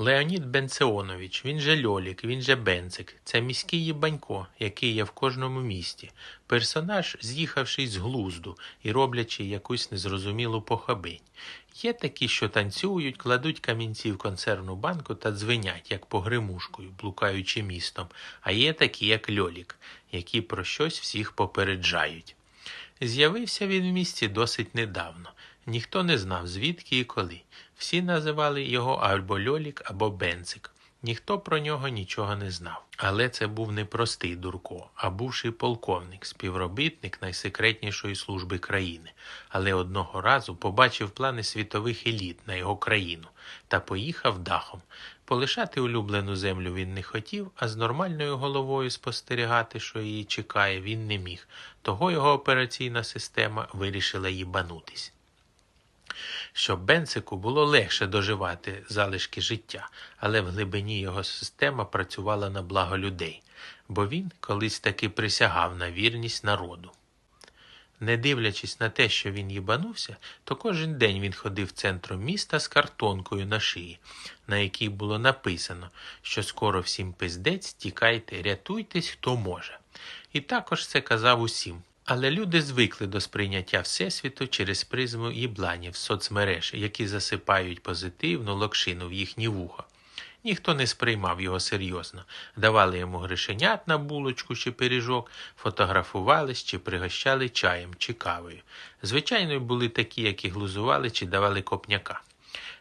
Леонід Бенцеонович, він же Льолік, він же Бенцик. Це міський їбанько, який є в кожному місті. Персонаж, з'їхавший з глузду і роблячи якусь незрозумілу похабинь. Є такі, що танцюють, кладуть камінці в консервну банку та дзвенять, як погримушкою, блукаючи містом, а є такі, як Льолік, які про щось всіх попереджають. З'явився він в місті досить недавно. Ніхто не знав, звідки і коли. Всі називали його або Льолік, або Бенцик. Ніхто про нього нічого не знав. Але це був не простий дурко, а бувший полковник, співробітник найсекретнішої служби країни. Але одного разу побачив плани світових еліт на його країну та поїхав дахом. Полишати улюблену землю він не хотів, а з нормальною головою спостерігати, що її чекає, він не міг. Того його операційна система вирішила їбанутись щоб Бенцику було легше доживати залишки життя, але в глибині його система працювала на благо людей, бо він колись таки присягав на вірність народу. Не дивлячись на те, що він їбанувся, то кожен день він ходив центром міста з картонкою на шиї, на якій було написано, що скоро всім пиздець, тікайте, рятуйтесь, хто може. І також це казав усім. Але люди звикли до сприйняття Всесвіту через призму їбланів соцмереж, які засипають позитивну локшину в їхні вуха. Ніхто не сприймав його серйозно, давали йому гришенят на булочку чи пиріжок, фотографувались чи пригощали чаєм чи кавою. Звичайно, були такі, які глузували чи давали копняка.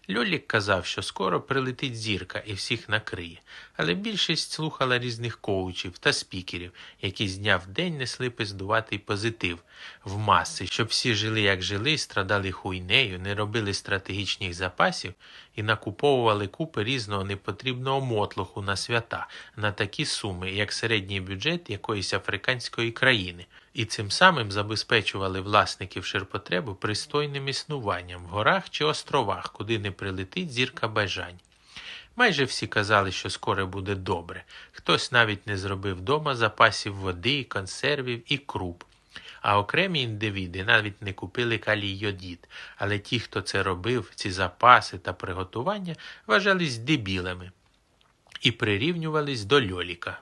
Льолік казав, що скоро прилетить зірка і всіх накриє, але більшість слухала різних коучів та спікерів, які з дня в день несли пиздуватий позитив в маси, щоб всі жили, як жили, страдали хуйнею, не робили стратегічних запасів і накуповували купи різного непотрібного мотлоху на свята на такі суми, як середній бюджет якоїсь африканської країни і цим самим забезпечували власників ширпотребу пристойним існуванням в горах чи островах, куди не прилетить зірка бажань. Майже всі казали, що скоро буде добре. Хтось навіть не зробив вдома запасів води, консервів і круп. А окремі індивіди навіть не купили калій йодід, але ті, хто це робив, ці запаси та приготування, вважались дебілами і прирівнювались до льоліка.